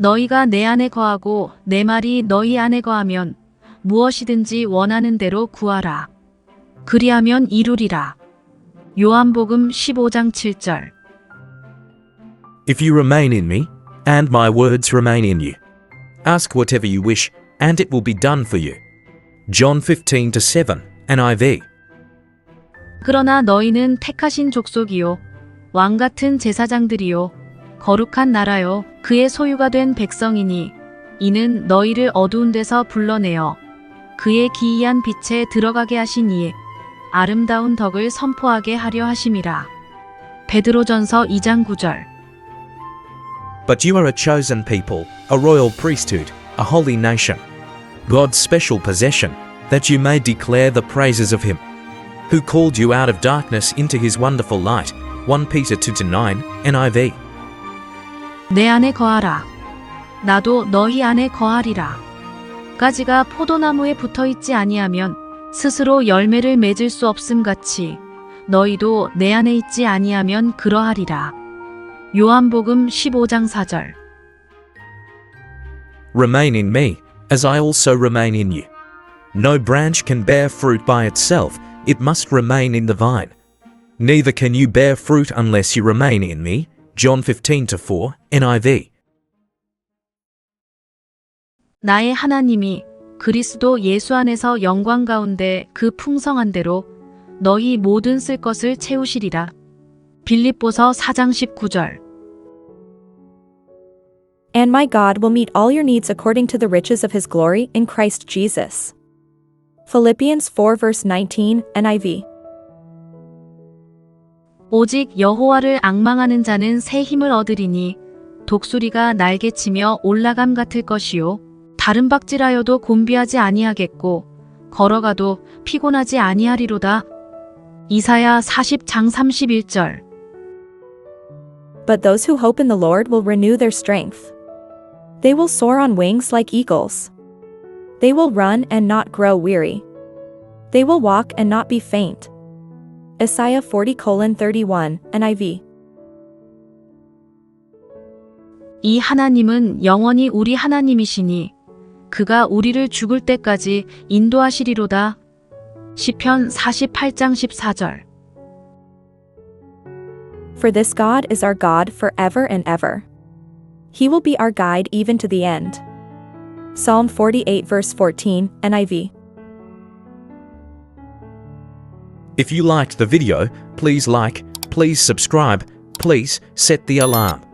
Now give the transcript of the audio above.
너희가 내 안에 거하고 내 말이 너희 안에 거하면 무엇이든지 원하는 대로 구하라. 그리하면 이루리라. 요한복음 15장 7절. If you remain in me, and my words remain in you, ask whatever you wish, and it will be done for you. John 15 to 7, NIV. 그러나 너희는 택하신 족속이요 왕 같은 제사장들이요 거룩한 나라요 그의 소유가 된 백성이니 이는 너희를 어두운 데서 불러내어 그의 기이한 빛에 들어가게 이에 아름다운 덕을 선포하게 하려 하심이라 베드로전서 2장 9절 But you are a chosen people, a royal priesthood, a holy nation, God's special possession, that you may declare the praises of Him, who called you out of darkness into His wonderful light. 1 Peter 2 to 9, NIV. 내 안에 거하라. 나도 너희 안에 거하리라. 가지가 포도나무에 붙어 있지 아니하면 스스로 열매를 맺을 수 없음 같이 너희도 내 안에 있지 아니하면 그러하리라. 요한복음 15장 4절. Remain in me, as I also remain in you. No branch can bear fruit by itself, it must remain in the vine. Neither can you bear fruit unless you remain in me. John 15 to 4, NIV. 나의 하나님이 그리스도 예수 안에서 영광 가운데 그 풍성한 대로 너희 모든 쓸 것을 채우시리라. 빌립보서 4장 19절. And my God will meet all your needs according to the riches of his glory in Christ Jesus. Philippians 4 verse 19 NIV. 오직 여호와를 앙망하는 자는 새 힘을 얻으리니 독수리가 날개치며 올라감 같을 것이요 다른 박질하여도 곤비하지 아니하겠고 걸어가도 피곤하지 아니하리로다. 이사야 40장 31절 But those who hope in the Lord will renew their strength. They will soar on wings like eagles. They will run and not grow weary. They will walk and not be faint. Isaiah 40 31 NIV. 이 하나님은 영원히 우리 하나님이시니 그가 우리를 죽을 때까지 인도하시리로다. 시편 48장 14절 For this God is our God forever and ever. He will be our guide even to the end. Psalm 48 verse 14 NIV. If you liked the video, please like, please subscribe, please set the alarm.